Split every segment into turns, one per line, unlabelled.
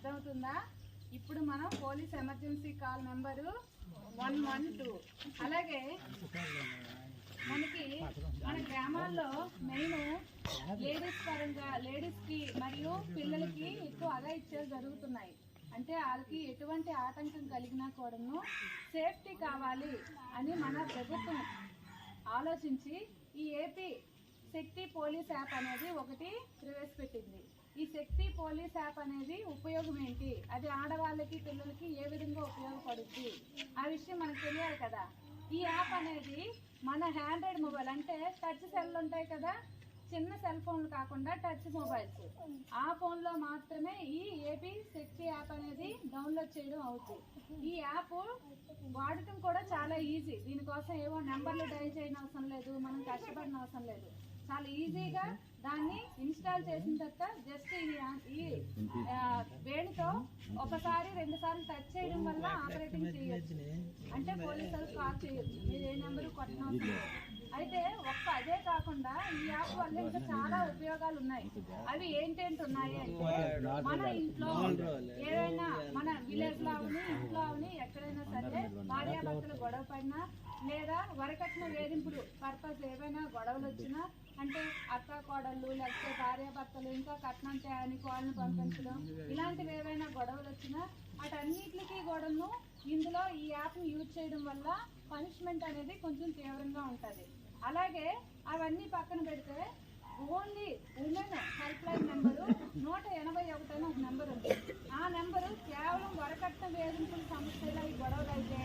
అర్థమవుతుందా? ఇప్పుడు మనం police emergency call number one one two. అలాగే మనకి మన గ్రామాల్లో మెయిన్ లేడీస్ పరంగా లేడీస్కి మరియు పిల్లలకి ఎక్కువ అలా ఇచ్చేవి జరుగుతున్నాయి. అంటే వాళ్ళకి ఎటువంటి ఆటంకం కలిగినా కూడాను సేఫ్టీ కావాలి అని మన ప్రభుత్వం ఆలోచించి ఈ ఏపీ శక్తి పోలీస్ యాప్ అనేది ఒకటి ప్రవేశపెట్టింది. ఈ శక్తి పోలీస్ యాప్ అనేది ఉపయోగం ఏంటి? అది ఆడవాళ్ళకి పిల్లలకి ఏ విధంగా ఉపయోగపడుద్ది? ఆ విషయం మనకు తెలియాలి కదా. ఈ యాప్ అనేది మన హ్యాండ్రాయిడ్ మొబైల్ అంటే టచ్ సెల్ ఉంటాయి కదా. చిన్న సెల్ ఫోన్లు కాకుండా టచ్ మొబైల్స్ ఆ ఫోన్లో మాత్రమే ఈ ఏపీ శక్తి యాప్ అనేది డౌన్లోడ్ చేయడం అవుతుంది ఈ యాప్ వాడటం కూడా చాలా ఈజీ దీనికోసం ఏవో నెంబర్లు డైల్ చేయని అవసరం లేదు. మనం కష్టపడిన అవసరం లేదు. చాలా ఈజీగా దాన్ని ఇన్స్టాల్ చేసిన తర్వాత జస్ట్ ఈ వేణితో ఒకసారి రెండు సార్లు టచ్ చేయడం వల్ల ఆపరేటింగ్ చేయొచ్చు. అంటే పోలీసు వాళ్ళు కాల్ చేయొచ్చు. మీరు ఏ నెంబర్ కొట్టనవసరం అయితే ఒక్క అదే కాకుండా ఈ యాప్ వల్ల ఇంకా చాలా ఉపయోగాలు ఉన్నాయి. అవి ఏంటేంటి ఉన్నాయి. అంటే మన ఇంట్లో ఏదైనా మన అవని ఇంట్లో అవని ఎక్కడైనా సరే భార్యాభర్తలు గొడవ పడినా లేదా వరకట్న వేధింపులు పర్పస్ ఏవైనా గొడవలు వచ్చినా అంటే అత్త కోడళ్ళు లేకపోతే భార్యాభర్తలు ఇంకా కట్నం చేయని కోళ్ళని పంపించడం ఇలాంటివి ఏవైనా గొడవలు వచ్చినా అటన్నిటికీ కూడాను ఇందులో ఈ యాప్ని యూజ్ చేయడం వల్ల పనిష్మెంట్ అనేది కొంచెం తీవ్రంగా ఉంటుంది. అలాగే అవన్నీ పక్కన పెడితే only women help line number నూట ఎనభై ఒకటి అని ఒక నెంబర్ ఉంది ఆ నెంబరు కేవలం వరకట్న వేధింపుల సమస్యలు ఈ గొడవలు అయితే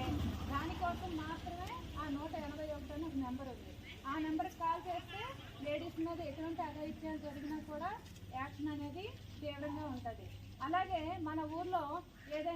దానికోసం మాత్రమే ఆ నూట ఎనభై ఒకటి అని ఒక నెంబర్ ఉంది. ఆ నెంబర్కి కాల్ చేస్తే లేడీస్ మీద ఎటువంటి అఘాయిత్యాలు జరిగినా కూడా యాక్షన్ అనేది తీవ్రంగా ఉంటుంది. అలాగే మన ఊర్లో ఏదైనా